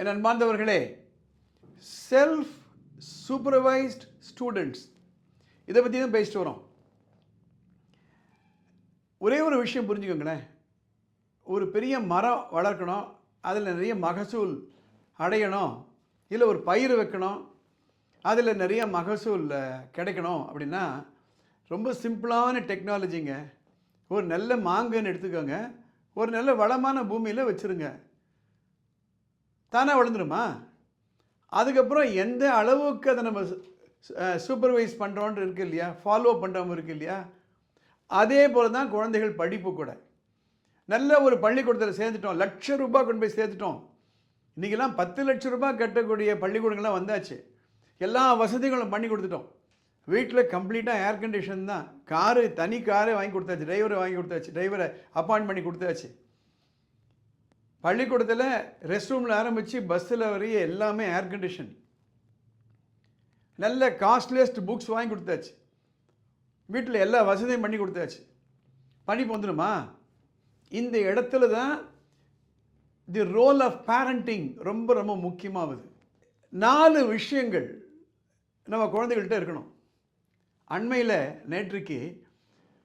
என் அன்பார்ந்தவர்களே self supervised students இதை பற்றி தான் பேசிட்டு வரோம். ஒரே ஒரு விஷயம் புரிஞ்சுக்கோங்களேன். ஒரு பெரிய மரம் வளர்க்கணும் அதில் நிறைய மகசூல் அடையணும் இல்லை ஒரு பயிர் வைக்கணும் அதில் நிறைய மகசூல் கிடைக்கணும் அப்படின்னா ரொம்ப சிம்பிளான டெக்னாலஜிங்க ஒரு நல்ல மாங்கன்னு எடுத்துக்கோங்க. ஒரு நல்ல வளமான பூமியில் வச்சுருங்க. தானே வளர்ந்துருமா அதுக்கப்புறம் எந்த அளவுக்கு அதை நம்ம சூப்பர்வைஸ் பண்ணுறோன்ட்டு இருக்கு இல்லையா? ஃபாலோ பண்ணுறவங்க இருக்கு இல்லையா? அதே போல் தான் குழந்தைகள் படிப்பு கூட. நல்ல ஒரு பள்ளிக்கூடத்தில் சேர்த்துட்டோம் லட்ச ரூபா கொண்டு போய் சேர்த்துட்டோம். இன்றைக்கெல்லாம் பத்து லட்ச ரூபாய் கட்டக்கூடிய பள்ளிக்கூடங்கள்லாம் வந்தாச்சு. எல்லா வசதிகளும் பண்ணி கொடுத்துட்டோம். வீட்டில் கம்ப்ளீட்டாக ஏர் கண்டிஷன் தான். காரு தனி காரே வாங்கி கொடுத்தாச்சு. டிரைவரை வாங்கி கொடுத்தாச்சு. டிரைவரை அப்பாயின்ட் பண்ணி கொடுத்தாச்சு. பள்ளிக்கூடத்தில் ரெஸ்ட் ரூமில் ஆரம்பித்து பஸ்ஸில் வரைய எல்லாமே ஏர் கண்டிஷன் நல்ல காஸ்ட்லியஸ்ட் புக்ஸ் வாங்கி கொடுத்தாச்சு. வீட்டில் எல்லா வசதியும் பண்ணி கொடுத்தாச்சு. படிப்பு வந்துடுமா இந்த இடத்துல தான் தி ரோல் ஆஃப் பேரண்டிங் ரொம்ப ரொம்ப முக்கியமாகுது நாலு விஷயங்கள் நம்ம குழந்தைகள்கிட்ட இருக்கணும். அண்மையில் நேற்றுக்கு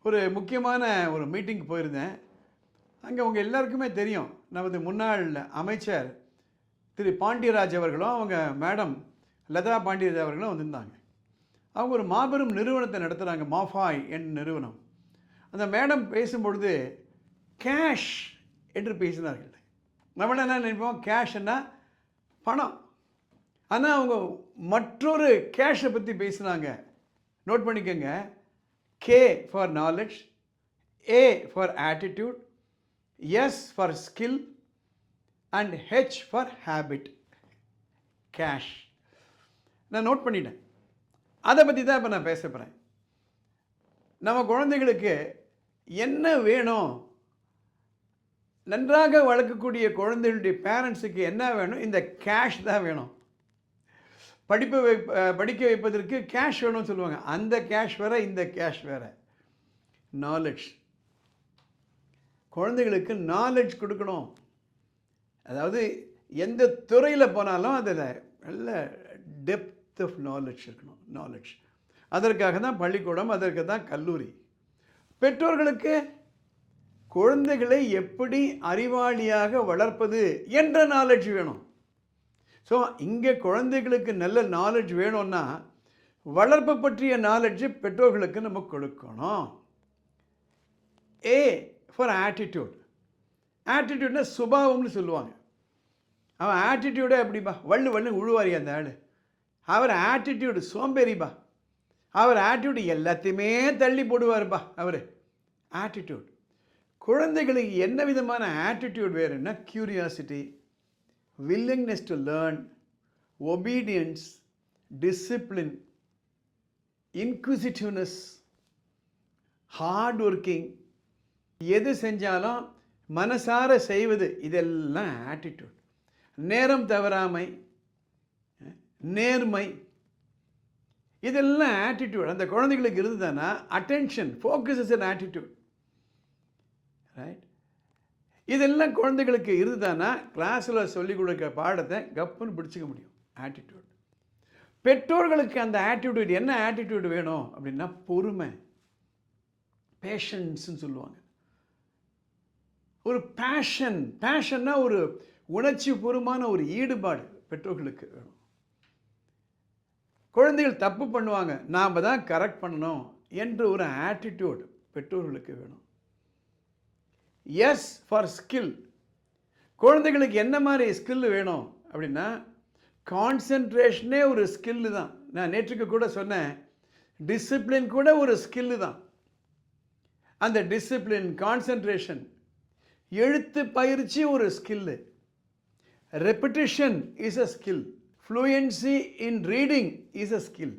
ஒரு முக்கியமான ஒரு மீட்டிங் போயிருந்தேன். அங்கே அவங்க எல்லாருக்குமே தெரியும். நமது முன்னாள் அமைச்சர் திரு பாண்டியராஜ் அவர்களும் அவங்க மேடம் லதா பாண்டியராஜ் அவர்களும் வந்திருந்தாங்க. அவங்க ஒரு மாபெரும் நிறுவனத்தை நடத்துகிறாங்க மாஃபாய் என் நிறுவனம். அந்த மேடம் பேசும்பொழுது கேஷ் என்று பேசினார்கள். நம்ம என்ன நினைப்போம்? கேஷ்னா பணம். ஆனால் அவங்க மற்றொரு கேஷை பற்றி பேசுனாங்க. நோட் பண்ணிக்கோங்க. K for knowledge A for attitude S for skill and H for habit KASH நான் நோட் பண்ணிட்டேன். அதை பற்றி தான் இப்போ நான் பேச போகிறேன் நம்ம குழந்தைகளுக்கு என்ன வேணும்? நன்றாக வளர்க்கக்கூடிய குழந்தைகளுடைய பேரண்ட்ஸுக்கு என்ன வேணும்? இந்த கேஷ் தான் வேணும். படிப்பு வை படிக்க வைப்பதற்கு கேஷ் வேணும்னு சொல்லுவாங்க. அந்த கேஷ் வேறு இந்த கேஷ் வேறு. நாலேஜ் குழந்தைகளுக்கு நாலேஜ் கொடுக்கணும். அதாவது எந்த துறையில் போனாலும் அதில் நல்ல டெப்த் ஆஃப் நாலேஜ் இருக்கணும் நாலேஜ் அதற்காக தான் பள்ளிக்கூடம் அதற்கு தான் கல்லூரி. பெற்றோர்களுக்கு குழந்தைகளை எப்படி அறிவாளியாக வளர்ப்பது என்ற நாலேஜ் வேணும். ஸோ இங்கே குழந்தைகளுக்கு நல்ல நாலேஜ் வேணும்னா வளர்ப்பு பற்றிய நாலேஜ் பெற்றோர்களுக்கு நம்ம கொடுக்கணும். ஏ ஃபார் ஆட்டிடியூட் ஆட்டிடியூட்னா சுபாவம்னு சொல்லுவாங்க. அவன் ஆட்டிடியூடே எப்படிப்பா? வள்ளு வள்ளு உழுவாரி அந்த ஆள். அவர் ஆட்டிடியூடு சோம்பேறிப்பா. அவர் ஆட்டிடியூடு எல்லாத்தையுமே தள்ளி போடுவார்ப்பா அவர். ஆட்டிடியூட் குழந்தைகளுக்கு என்ன விதமான attitude வேறுன்னா curiosity willingness to learn obedience discipline inquisitiveness hard working எது செஞ்சாலும் மனசார செய்வது இதெல்லாம் ஆட்டிடியூட் நேரம் தவறாமை நேர்மை இதெல்லாம் ஆட்டிடியூட் அந்த குழந்தைகளுக்கு இருந்ததுன்னா attention focus is an attitude right இதெல்லாம் குழந்தைகளுக்கு இருந்ததுன்னா கிளாஸில் சொல்லிக் கொடுக்குற பாடத்தை கப்புன்னு பிடிச்சிக்க முடியும். ஆட்டிடியூட் பெற்றோர்களுக்கு அந்த ஆட்டிடியூட் என்ன ஆட்டிடியூட் வேணும் அப்படின்னா பொறுமை. பேஷன்ஸ்ன்னு சொல்லுவாங்க. ஒரு பேஷன் பேஷன்னா ஒரு உணர்ச்சி பூர்வமான ஒரு ஈடுபாடு பெற்றோர்களுக்கு வேணும். குழந்தைகள் தப்பு பண்ணுவாங்க நாம் தான் கரெக்ட் பண்ணணும் என்ற ஒரு ஆட்டிடியூட் பெற்றோர்களுக்கு வேணும். எஸ் ஃபார் ஸ்கில் குழந்தைகளுக்கு என்ன மாதிரி ஸ்கில் வேணும் அப்படின்னா கான்சென்ட்ரேஷனே ஒரு ஸ்கில்லு தான். நான் நேற்றுக்கு கூட சொன்னேன் டிசிப்ளின் கூட ஒரு ஸ்கில்லு தான். அந்த டிசிப்ளின் கான்சென்ட்ரேஷன் எழுத்து பயிற்சி ஒரு skill repetition is a skill fluency in reading is a skill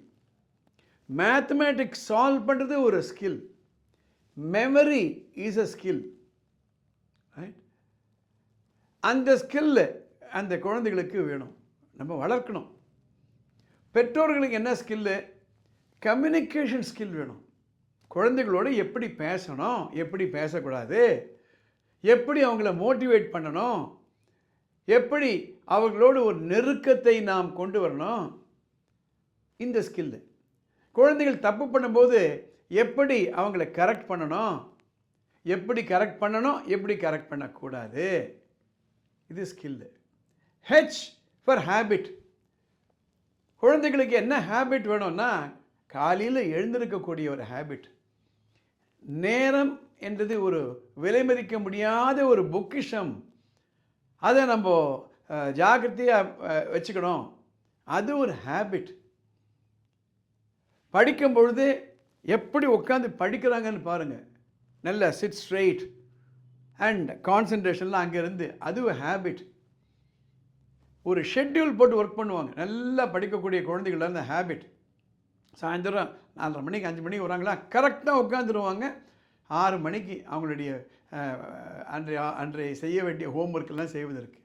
mathematics solve பண்ணுறது ஒரு skill memory is a skill right அந்த ஸ்கில்லு அந்த குழந்தைகளுக்கு வேணும். நம்ம வளர்க்கணும். பெற்றோர்களுக்கு என்ன ஸ்கில்லு கம்யூனிகேஷன் ஸ்கில் வேணும். குழந்தைகளோடு எப்படி பேசணும்? எப்படி பேசக்கூடாது? எப்படி அவங்கள மோட்டிவேட் பண்ணணும்? எப்படி அவர்களோடு ஒரு நெருக்கத்தை நாம் கொண்டு வரணும்? இந்த ஸ்கில்லு குழந்தைகள் தப்பு பண்ணும்போது எப்படி அவங்கள கரெக்ட் பண்ணணும்? எப்படி கரெக்ட் பண்ணணும்? எப்படி கரெக்ட் பண்ணக்கூடாது? இது ஸ்கில்லு ஹெச் ஃபார் ஹேபிட் குழந்தைகளுக்கு என்ன ஹேபிட் வேணும்னா காலையில் எழுந்திருக்கக்கூடிய ஒரு ஹேபிட் நேரம் என்றது ஒரு விலை மதிக்க முடியாத ஒரு பொக்கிஷம். அதை நம்ம ஜாக்கிரதையாக வச்சுக்கணும். அது ஒரு ஹேபிட் படிக்கும் பொழுது எப்படி உட்காந்து படிக்கிறாங்கன்னு பாருங்கள் நல்ல சிட் ஸ்ட்ரெயிட் அண்ட் கான்சன்ட்ரேஷன்லாம் அங்கேருந்து அது ஒரு ஹேபிட் ஒரு ஷெட்யூல் போட்டு ஒர்க் பண்ணுவாங்க. நல்லா படிக்கக்கூடிய குழந்தைகள் அந்த ஹேபிட் சாயந்தரம் நாலரை மணிக்கு அஞ்சு மணிக்கு வராங்களா? கரெக்டாக உட்காந்துருவாங்க ஆறு மணிக்கு அவங்களுடைய அன்றைய அன்றைய செய்ய வேண்டிய ஹோம்ஒர்க்கெல்லாம் செய்வதற்கு.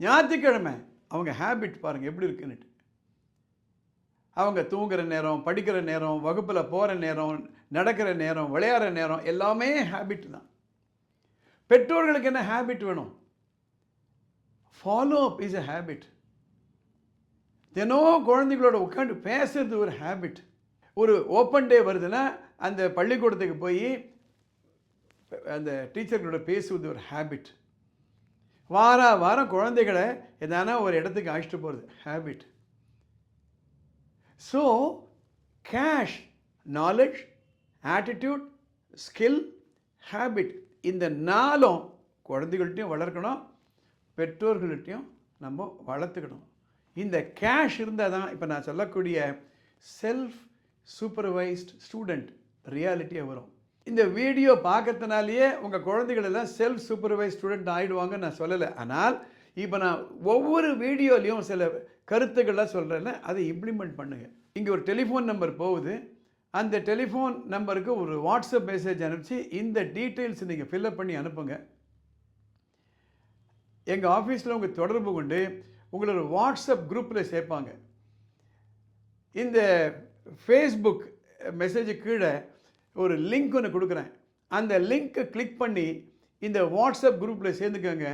ஞாயிற்றுக்கிழமை அவங்க ஹேபிட் பாருங்கள் எப்படி இருக்குன்னுட்டு. அவங்க தூங்குகிற நேரம் படிக்கிற நேரம் வகுப்பில் போகிற நேரம் நடக்கிற நேரம் விளையாடுற நேரம் எல்லாமே ஹேபிட் தான். பெற்றோர்களுக்கு என்ன ஹேபிட் வேணும்? Follow up is a habit தினம் குழந்தைகளோட உட்காந்து பேசுறது ஒரு ஹேபிட் ஒரு ஓப்பன் டே வருதுன்னா அந்த பள்ளிக்கூடத்துக்கு போய் அந்த டீச்சர்களோட பேசுவது ஒரு ஹேபிட் வார வாரம் குழந்தைகளை எதானா ஒரு இடத்துக்கு அழைச்சிட்டு போகிறது habit so KASH knowledge attitude skill habit இந்த நாளும் குழந்தைகள்கிட்டையும் வளர்க்கணும் பெற்றோர்கள்ட்டையும் நம்ம வளர்த்துக்கணும். இந்த கேஷ் இருந்தால் தான் இப்போ நான் சொல்லக்கூடிய செல்ஃப் சூப்பர்வைஸ்ட் ஸ்டூடெண்ட் ரியாலிட்டியாக வரும். இந்த வீடியோ பார்க்கறதுனாலேயே உங்கள் குழந்தைகள் எல்லாம் செல்ஃப் சூப்பர்வைஸ் ஸ்டூடெண்ட் ஆகிடுவாங்கன்னு நான் சொல்லலை. ஆனால் இப்போ நான் ஒவ்வொரு வீடியோலையும் சில கருத்துக்கள்லாம் சொல்கிறேன்ல அதை இம்ப்ளிமெண்ட் பண்ணுங்கள் இங்கே ஒரு டெலிஃபோன் நம்பர் போகுது. அந்த டெலிஃபோன் நம்பருக்கு ஒரு வாட்ஸ்அப் மெசேஜ் அனுப்பிச்சு இந்த டீட்டெயில்ஸ் நீங்கள் ஃபில்அப் பண்ணி அனுப்புங்க. எங்கள் ஆஃபீஸில் உங்கள் தொடர்பு கொண்டு உங்களோட வாட்ஸ்அப் குரூப்பில் சேர்ப்பாங்க. இந்த ஃபேஸ்புக் மெசேஜு கீழே ஒரு லிங்க் ஒன்று கொடுக்குறேன். அந்த லிங்க்கை கிளிக் பண்ணி இந்த வாட்ஸ்அப் குரூப்பில் சேர்ந்துக்கோங்க.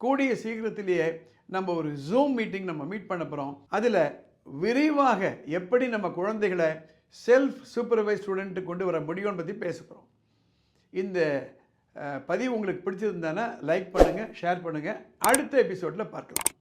கூடிய சீக்கிரத்திலேயே நம்ம ஒரு ஜூம் மீட்டிங் நம்ம மீட் பண்ண போகிறோம் அதில் விரிவாக எப்படி நம்ம குழந்தைகளை செல்ஃப் சூப்பர்வைஸ் ஸ்டூடெண்ட்டு கொண்டு வர முடியும்னு பற்றி பேச போகிறோம் இந்த பதிவு உங்களுக்கு பிடிச்சிருந்தானா லைக் பண்ணுங்கள் ஷேர் பண்ணுங்கள் அடுத்த எபிசோடில் பார்க்கலாம்.